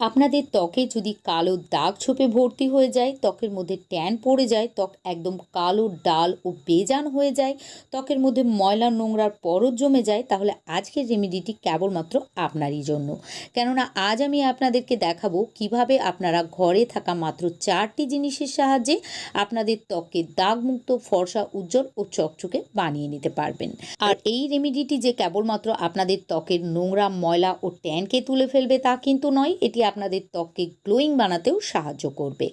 আপনাদের ত্বকে যদি কালো দাগ ছোপে ভর্তি হয়ে যায়, ত্বকের মধ্যে ট্যান পড়ে যায়, ত্বক একদম কালো, ডাল ও বেজান হয়ে যায়, ত্বকের মধ্যে ময়লা নোংরার পরত জমে যায়, তাহলে আজকের রেমেডিটি কেবলমাত্র আপনারই জন্য। কেননা আজ আমি আপনাদেরকে দেখাবো কীভাবে আপনারা ঘরে থাকা মাত্র চারটি জিনিসের সাহায্যে আপনাদের ত্বককে দাগমুক্ত, ফর্সা, উজ্জ্বল ও চকচকে বানিয়ে নিতে পারবেন। আর এই রেমেডিটি যে কেবলমাত্র আপনাদের ত্বকের নোংরা, ময়লা ও ট্যানকে তুলে ফেলবে তা কিন্তু নয়, এটি আপনাদের ত্বককে গ্লোয়িং বানাতেও সাহায্য করবে।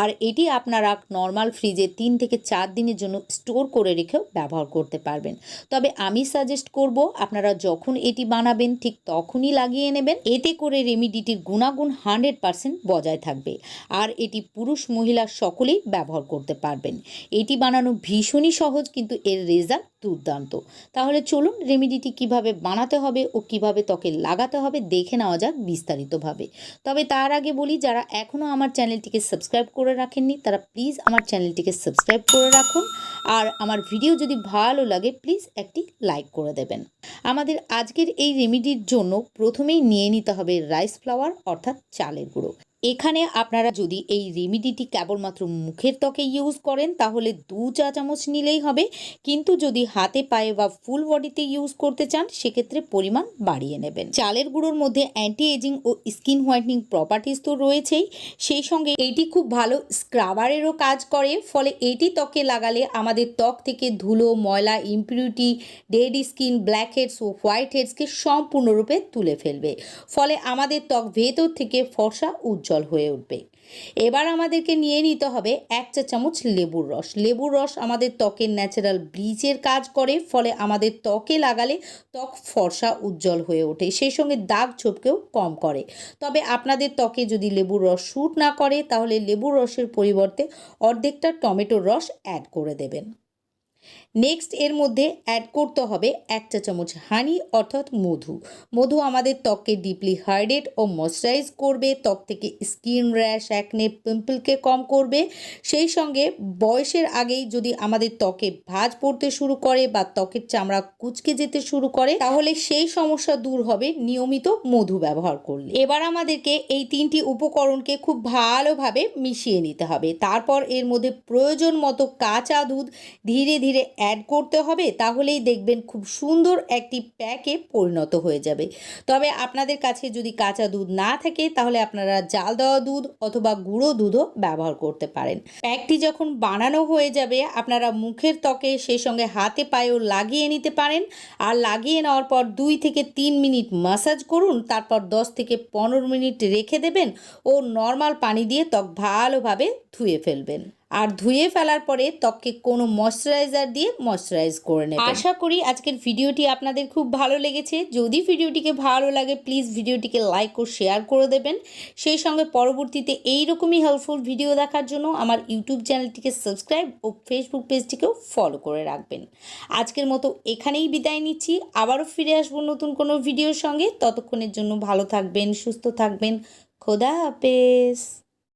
আর এটি আপনারা নর্মাল ফ্রিজে তিন থেকে চার দিনের জন্য স্টোর করে রেখেও ব্যবহার করতে পারবেন। তবে আমি সাজেস্ট করব, আপনারা যখন এটি বানাবেন, ঠিক তখনই লাগিয়ে নেবেন। এতে করে রেমিডিটির গুণাগুণ হান্ড্রেড পারসেন্ট বজায় থাকবে। আর এটি পুরুষ মহিলা সকলেই ব্যবহার করতে পারবেন। এটি বানানো ভীষণই সহজ, কিন্তু এর রেজাল্ট দুর্দান্ত। তাহলে চলুন রেমিডিটি কীভাবে বানাতে হবে ও কীভাবে ত্বকে লাগাতে হবে দেখে নেওয়া যাক বিস্তারিতভাবে। তবে তার আগে বলি, যারা এখনও আমার চ্যানেলটিকে সাবস্ক্রাইব করে রাখেননি, তারা প্লিজ আমার চ্যানেলটিকে সাবস্ক্রাইব করে রাখুন। আর আমার ভিডিও যদি ভালো লাগে প্লিজ একটি লাইক করে দেবেন। আমাদের আজকের এই রেমিডির জন্য প্রথমেই নিয়ে নিতে হবে রাইস ফ্লাওয়ার অর্থাৎ চালের গুঁড়ো। এখানে আপনারা যদি এই রেমিডিটি কেবলমাত্র মুখের ত্বকে ইউজ করেন, তাহলে দু চা চামচ নিলেই হবে। কিন্তু যদি হাতে পায়ে বা ফুল বডিতে ইউজ করতে চান, সেক্ষেত্রে পরিমাণ বাড়িয়ে নেবেন। চালের গুঁড়োর মধ্যে অ্যান্টি এজিং ও স্কিন হোয়াইটনিং প্রপার্টিস তো রয়েছেই। সেই সঙ্গে এটি খুব ভালো স্ক্রাবারেরও কাজ করে। ফলে এটি ত্বকে লাগালে আমাদের ত্বক থেকে ধুলো, ময়লা impurity dead skin black heads ও হোয়াইট হেডসকে সম্পূর্ণরূপে তুলে ফেলবে। ফলে আমাদের ত্বক ভেতর থেকে ফর্সা উজ্জ্বল হয়ে উঠবে। এবার আমাদেরকে নিয়ে নিতে হবে এক চা চামচ লেবুর রস। লেবুর রস আমাদের ত্বকের ন্যাচারাল ব্লিচের কাজ করে, ফলে আমাদের ত্বকে লাগালে ত্বক ফর্সা, উজ্জ্বল হয়ে ওঠে, সেই সঙ্গে দাগ ছোপকেও কম করে। তবে আপনাদের ত্বকে যদি লেবুর রস শ্যুট না করে, তাহলে লেবুর রসের পরিবর্তে অর্ধেকটা টমেটোর রস অ্যাড করে দেবেন। নেক্সট এর মধ্যে অ্যাড করতে হবে এক চা চামচ হানি অর্থাৎ মধু। মধু আমাদের ত্বককে ডিপলি হাইড্রেট ও ময়শ্চারাইজ করবে। ত্বক থেকে স্কিন র্যাশ অ্যাকনে পিম্পলকে কম করবে। সেই সঙ্গে বয়সের আগেই যদি আমাদের ত্বকে ভাঁজ পড়তে শুরু করে বা ত্বকের চামড়া কুচকে যেতে শুরু করে, তাহলে সেই সমস্যা দূর হবে নিয়মিত মধু ব্যবহার করলে। এবার আমাদেরকে এই তিনটি উপকরণকে খুব ভালোভাবে মিশিয়ে নিতে হবে। তারপর এর মধ্যে প্রয়োজন মতো কাঁচা দুধ ধীরে ধীরে অ্যাড করতে হবে, তাহলেই দেখবেন খুব সুন্দর একটি প্যাকে পরিণত হয়ে যাবে। তবে আপনাদের কাছে যদি কাঁচা দুধ না থাকে, তাহলে আপনারা জাল দেওয়া দুধ অথবা গুঁড়ো দুধও ব্যবহার করতে পারেন। প্যাকটি যখন বানানো হয়ে যাবে, আপনারা মুখের ত্বকে সেই সঙ্গে হাতে পায়েও লাগিয়ে নিতে পারেন। আর লাগিয়ে নেওয়ার পর দুই থেকে তিন মিনিট মাসাজ করুন, তারপর দশ থেকে পনেরো মিনিট রেখে দেবেন ও নর্মাল পানি দিয়ে ত্বক ভালোভাবে ধুয়ে ফেলবেন। আর ধুয়ে ফেলার পরে ত্বককে কোনো ময়শ্চারাইজার দিয়ে ময়শ্চারাইজ করে নেবেন। আশা করি আজকের ভিডিওটি আপনাদের খুব ভালো লেগেছে। যদি ভিডিওটিকে ভালো লাগে প্লিজ ভিডিওটিকে লাইক ও শেয়ার করে দেবেন। সেই সঙ্গে পরবর্তীতে এই রকমই হেল্পফুল ভিডিও দেখার জন্য আমার ইউটিউব চ্যানেলটিকে সাবস্ক্রাইব ও ফেসবুক পেজটিকেও ফলো করে রাখবেন। আজকের মতো এখানেই বিদায় নিচ্ছি। আবারও ফিরে আসব নতুন কোনো ভিডিওর সঙ্গে। ততক্ষণের জন্য ভালো থাকবেন, সুস্থ থাকবেন। খোদা হাফেজ।